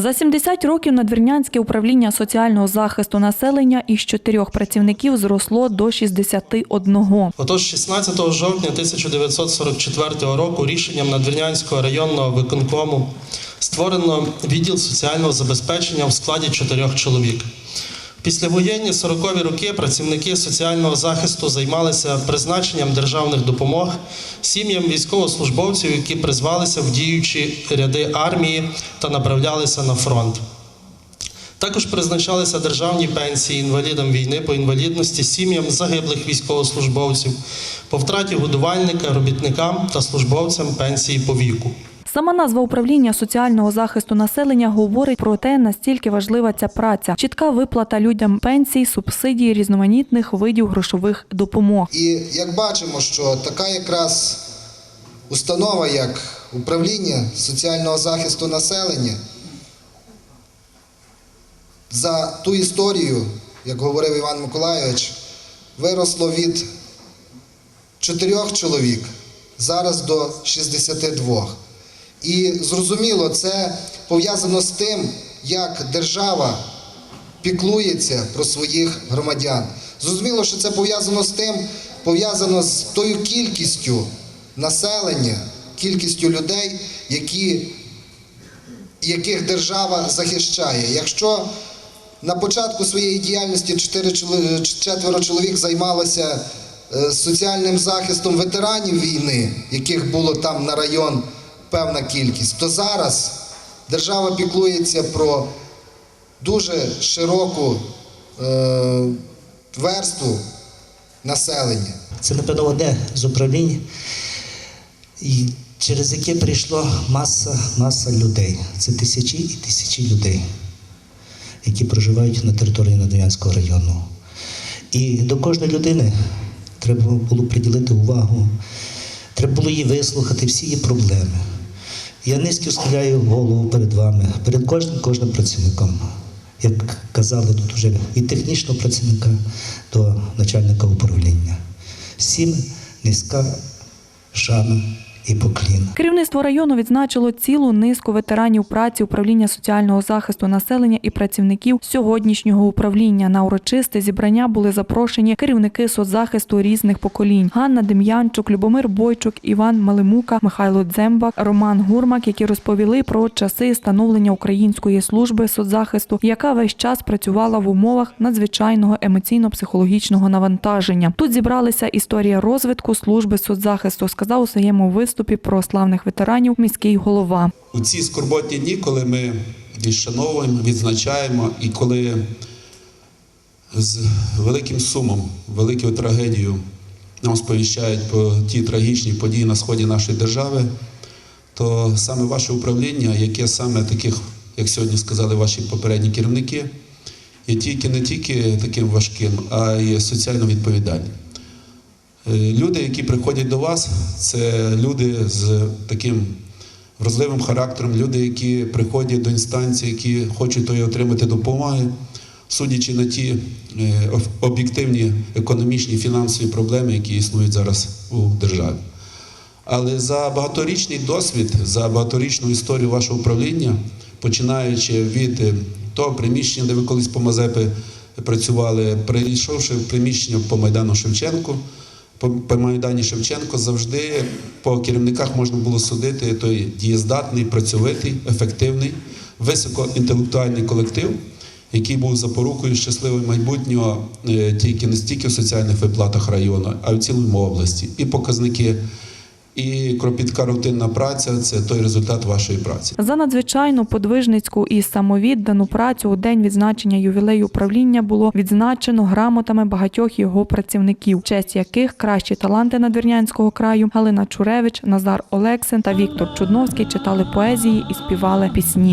За 70 років надвірнянське управління соціального захисту населення із чотирьох працівників зросло до 61. Отож, 16 жовтня 1944 року рішенням Надвірнянського районного виконкому створено відділ соціального забезпечення в складі чотирьох чоловік. Післявоєнні 40-ві роки працівники соціального захисту займалися призначенням державних допомог сім'ям військовослужбовців, які призвалися в діючі ряди армії та направлялися на фронт. Також призначалися державні пенсії інвалідам війни по інвалідності, сім'ям загиблих військовослужбовців, по втраті годувальника, робітникам та службовцям пенсії по віку. Сама назва управління соціального захисту населення говорить про те, настільки важлива ця праця. Чітка виплата людям пенсій, субсидій, різноманітних видів грошових допомог. І як бачимо, що така якраз установа, як управління соціального захисту населення, за ту історію, як говорив Іван Миколайович, виросло від чотирьох чоловік зараз до 62. І зрозуміло, це пов'язано з тим, як держава піклується про своїх громадян. Зрозуміло, що це пов'язано з тим, пов'язано з тою кількістю населення, кількістю людей, які, яких держава захищає. Якщо на початку своєї діяльності четверо чоловік займалося е, соціальним захистом ветеранів війни, яких було там на район певна кількість, то зараз держава піклується про дуже широку е, верству населення. Це, напевно, одне з управлінь, через яке прийшла маса, маса людей. Це тисячі і тисячі людей, які проживають на території Надвірнянського району. І до кожної людини треба було приділити увагу, треба було її вислухати, всі її проблеми. Я низько схиляю голову перед вами, перед кожним кожним працівником. Як казали тут уже від технічного працівника до начальника управління. Всім низька шана і поклін. Керівництво району відзначило цілу низку ветеранів праці управління соціального захисту населення і працівників сьогоднішнього управління. На урочисте зібрання були запрошені керівники соцзахисту різних поколінь: Ганна Дем'янчук, Любомир Бойчук, Іван Малимука, Михайло Дзембак, Роман Гурмак, які розповіли про часи становлення української служби соцзахисту, яка весь час працювала в умовах надзвичайного емоційно-психологічного навантаження. Тут зібралися історія розвитку служби соцзахисту, сказав у своєму виступі про славних ветеранів міський голова. У ці скорботні дні, коли ми відшановуємо, відзначаємо і коли з великим сумом, великою трагедією нам сповіщають про ті трагічні події на сході нашої держави, то саме ваше управління, яке саме таких, як сьогодні сказали ваші попередні керівники, є тільки не тільки таким важким, а й соціально відповідальним. Е, Люди, які приходять до вас, це люди з таким вразливим характером, люди, які приходять до інстанції, які хочуть отримати допомоги, судячи на ті е, об'єктивні економічні фінансові проблеми, які існують зараз у державі. Але за багаторічний досвід, за багаторічну історію вашого управління, починаючи від е, того приміщення, де ви колись по Мазепи працювали, прийшовши в приміщення по Майдану Шевченку, по, по Майдані Шевченко завжди по керівниках можна було судити той дієздатний, працьовитий, ефективний, високоінтелектуальний колектив, який був запорукою щасливого майбутнього е, тільки не стільки в соціальних виплатах району, а й в цілому області. І показники, і кропітка рутинна праця це той результат вашої праці. За надзвичайну подвижницьку і самовіддану працю у день відзначення ювілею управління було відзначено грамотами багатьох його працівників, честь яких кращі таланти надвірнянського краю Галина Чуревич, Назар Олексин та Віктор Чудновський читали поезії і співали пісні.